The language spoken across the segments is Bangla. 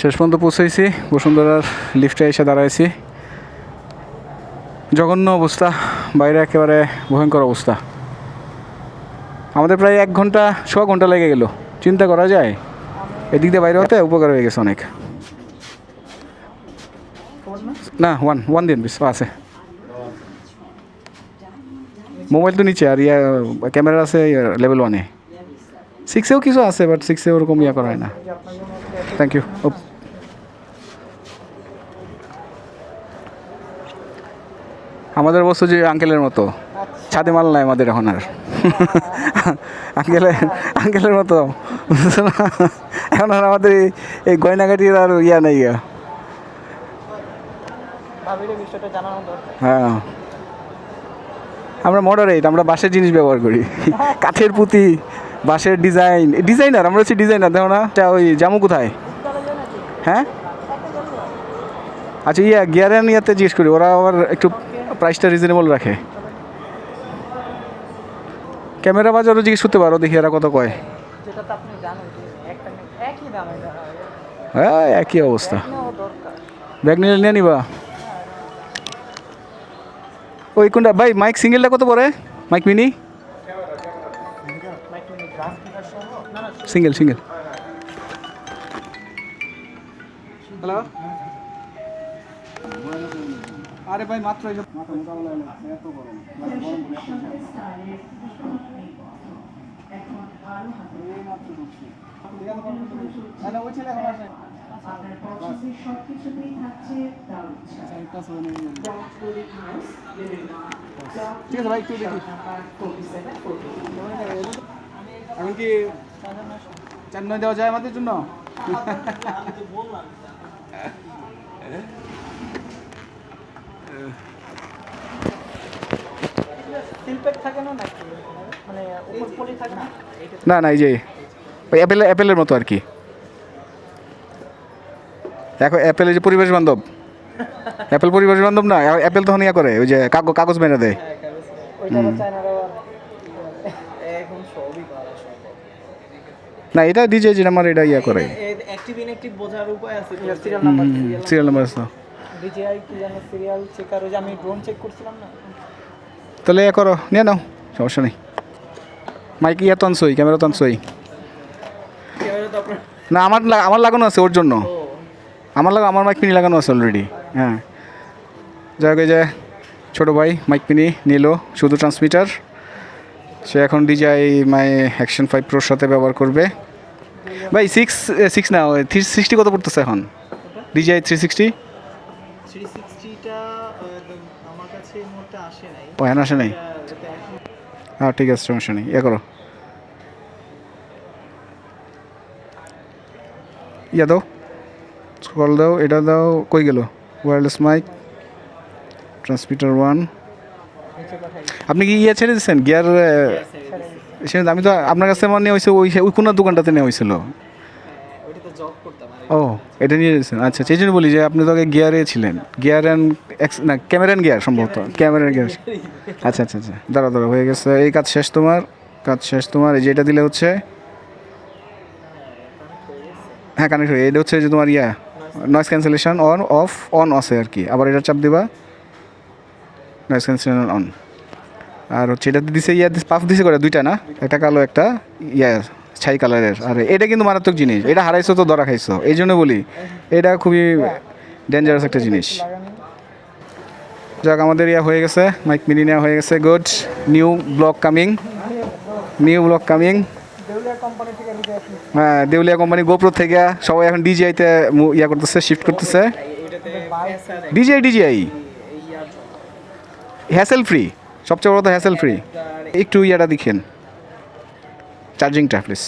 শেষ পর্যন্ত পৌঁছেছি বসুন্ধরার লিফটে এসে দাঁড়াইছি। জঘন্য অবস্থা, বাইরে একেবারে ভয়ঙ্কর অবস্থা। আমাদের প্রায় এক ঘণ্টা ছ ঘণ্টা লেগে গেল। চিন্তা করা যায়, এদিক দিয়ে বাইরে হতে উপকার হয়ে গেছে অনেক। না ওয়ান ওয়ান দিন বিশ আছে। মোবাইল তো নিচে, আর ইয়া, ক্যামেরা আছে লেভেল ওয়ানে সিক্সেও কিছু আছে বাট সিক্সে ওরকম ইয়া করা হয় না। থ্যাংক ইউ আমাদের বস্তু যে আঙ্কেলের মতো। ছাদে মাল নাই আমাদের এখন আর। আঙ্কেলের আঙ্কেলের মতো। এখন আর আমাদের এই- গয়নাঘাটির আর ইয়া নেই হ্যাঁ। আমরা মডারেট আমরা বাঁশের জিনিস ব্যবহার করি। কাঠের পুঁতি বাঁশের ডিজাইন ডিজাইনার আমরা হচ্ছে ডিজাইনার দেখো না? ওই জামু কোথায়? হ্যাঁ? আচ্ছা ইয়া গিয়ারেন ইয়াতে জিজ্ঞেস করি ওরা আবার একটু প্রাইসটা রিজনেবল রাখে। ক্যামেরা বাজারও জিজ্ঞেস করতে পারো দেখি এরা কত কয়। হয়। একই অবস্থা। ব্যাগ নিলে নিয়ে নিবা। ওই কোনটা? ভাই মাইক সিঙ্গেলটা কত পড়ে? Mike mini single single hello আরে ভাই মাত্র এই যে মাথা মোটা বলা হলো এত গরম এই মাত্র ঢুকছি হ্যালো ওই ছেলে এখন আসে। আপনার পছন্দের সব কিছুতেই থাকছে দারুণ ছাড়। একটা সময় নেই। Dot Clothing House, বিভিন্ন dot ঠিক আছে ভাই একটু দেখি। নাম্বার 47, 48 এখন কি চার নয় দেওয়া যায় আমাদের জন্য? না মানে না? না এই যে ওই অ্যাপেল অ্যাপেলের মতো আর কি। দেখো অ্যাপেলের যে পরিবেশ বান্ধব। অ্যাপেল পরিবেশ বান্ধব না অ্যাপেল তখন ইয়া করে ওই যে কাগজ কাগজ মেরে দেয় ওইটা আবার চায়নারা এখন সবই করা সম্ভব না এটা ডিজে যে আমার এটা ইয়া করে। অ্যাক্টিভ ইনঅ্যাক্টিভ বোঝার উপায় আছে সিরিয়াল নাম্বার সিরিয়াল নাম্বার আছে। ডিজিআই কি জানো সিরিয়াল চেকার ওই যে আমি ড্রোন চেক করছিলাম না? তাহলে ইয়া করো নিয়ে নাও সমস্যা নেই। মাইক ইয়া তো আনছোই ক্যামেরা তো আনছোই। আপনার না আমার আমার লাগানো আছে ওর জন্য। আমার লাগা আমার মাইক পিনি লাগানো আছে অলরেডি হ্যাঁ। যাই হোক এই যে ছোটো ভাই মাইক পিনি নিল শুধু ট্রান্সমিটার সে এখন ডিজাই মাই অ্যাকশন ফাইভ প্রোর সাথে ব্যবহার করবে। ভাই সিক্স সিক্স না থ্রি সিক্সটি কত পড়তেছে এখন? ডিজাই থ্রি সিক্সটি মুহূর্তে আসে নাই। হ্যাঁ ঠিক আছে সমস্যা নেই ইয়ে করো। ইয়া দাও স্ক্রল দাও এটা দাও কই গেল? ওয়্যারলেস মাইক ট্রান্সমিটার ওয়ান আপনি কি ইয়ে ছেড়ে দিচ্ছেন গিয়ার সে আমি তো আপনার কাছে আমার নেওয়া হয়েছে ওই ওই কোন দোকানটাতে নেওয়া হয়েছিল। করতাম ও এটা নিয়ে দিয়েছেন আচ্ছা সেই জন্য বলি যে আপনি তো আগে গিয়ারে ছিলেন। গিয়ার অ্যান্ড না ক্যামেরা গিয়ার সম্ভবত। ক্যামেরা গিয়ার আচ্ছা আচ্ছা আচ্ছা দাঁড়া দাঁড়া হয়ে গেছে। এই কাজ শেষ তোমার কাজ শেষ তোমার। এই যে এটা দিলে হচ্ছে? হ্যাঁ কানেক্ট হয়ে এটা হচ্ছে যে তোমার yeah noise cancellation on off on আছে আর কি। আবার এটা চাপ দিবা। নয়েস ক্যান্সেলেশন অন আর হচ্ছে এটা দিছে, ইয়া পাফ দিছে করে দুইটা না? একটা কালো, একটা ইয়া, ছাই কালারের। আর এটা কিন্তু মারাত্মক জিনিস। এটা হারাইছো তো, ধরা খাইছো। এই জন্য বলি, এটা খুবই ডেঞ্জারাস একটা জিনিস। যাক, আমাদের ইয়া হয়ে গেছে। মাইক মিনি নেওয়া হয়ে গেছে। Good new block coming new block coming হ্যাঁ দেউলিয়া কোম্পানি গোপ্রো থেকে সবাই এখন ডিজিআইতে ইয়া করতেছে শিফট করতেছে। ডিজিআই ডিজিআই হ্যাসেল ফ্রি সবচেয়ে বড় তো হ্যাসেল ফ্রি একটু ইয়াটা দেখেন। চার্জিংটা প্লিজ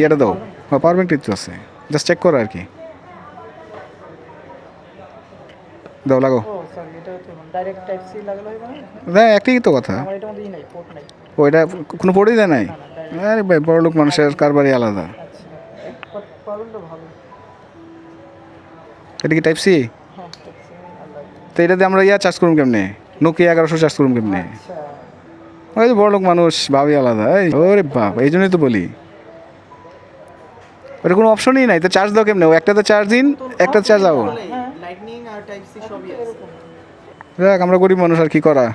ইয়াটা দাও। হ্যাঁ পাওয়ার ব্যাংক তো আছে। জাস্ট চেক করো আর কি। দাও লাগো হ্যাঁ একটাই তো কথা। ও এটা কোনো পড়েই দেয় নাই? আরে ভাই বড় লোক মানুষের কারবারই আলাদা। আচ্ছা এটা কি টাইপ সি হ্যাঁ সি তো এটা দিয়ে আমরা ইয়া চার্জ করুন কেমনে? নোকিয়া এগারোশো চার্জ করুন কেমনে? আচ্ছা ওই যে বড় লোক মানুষ ভাবি আলাদা। এই ওরে বাপ এই জন্যই তো বলি। ওটা কোনো অপশনই নাই। তো চার্জ দাও কেমনে? ও একটাতে চার্জ দিন একটা চার্জ আও লাইটনিং আর টাইপ সি সবই আছে। দেখ আমরা গরিব মানুষ আর কি করা?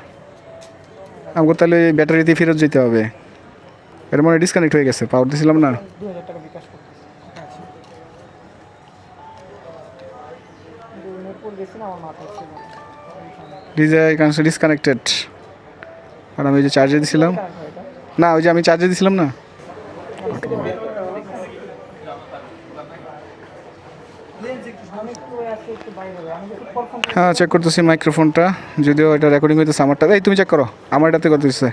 আমাকে তাহলে ব্যাটারি দিয়ে ফেরত যেতে হবে। এর মনে ডিসকানেক্ট হয়ে গেছে পাওয়ার দিছিলাম না। করতেছে। আচ্ছা। মিরপুর গেছি না আমার মাথায় ছিল ডিজে কানেকশন ডিসকানেক্টেড আর আমি যে চার্জে দিছিলাম। না, ওই যে আমি চার্জে দিছিলাম না। হ্যাঁ চেক করতেছি মাইক্রোফোনটা যদিও এটা রেকর্ডিং হইতেছে আমারটা এই, তুমি চেক করো। আমার এটাতে করতেছে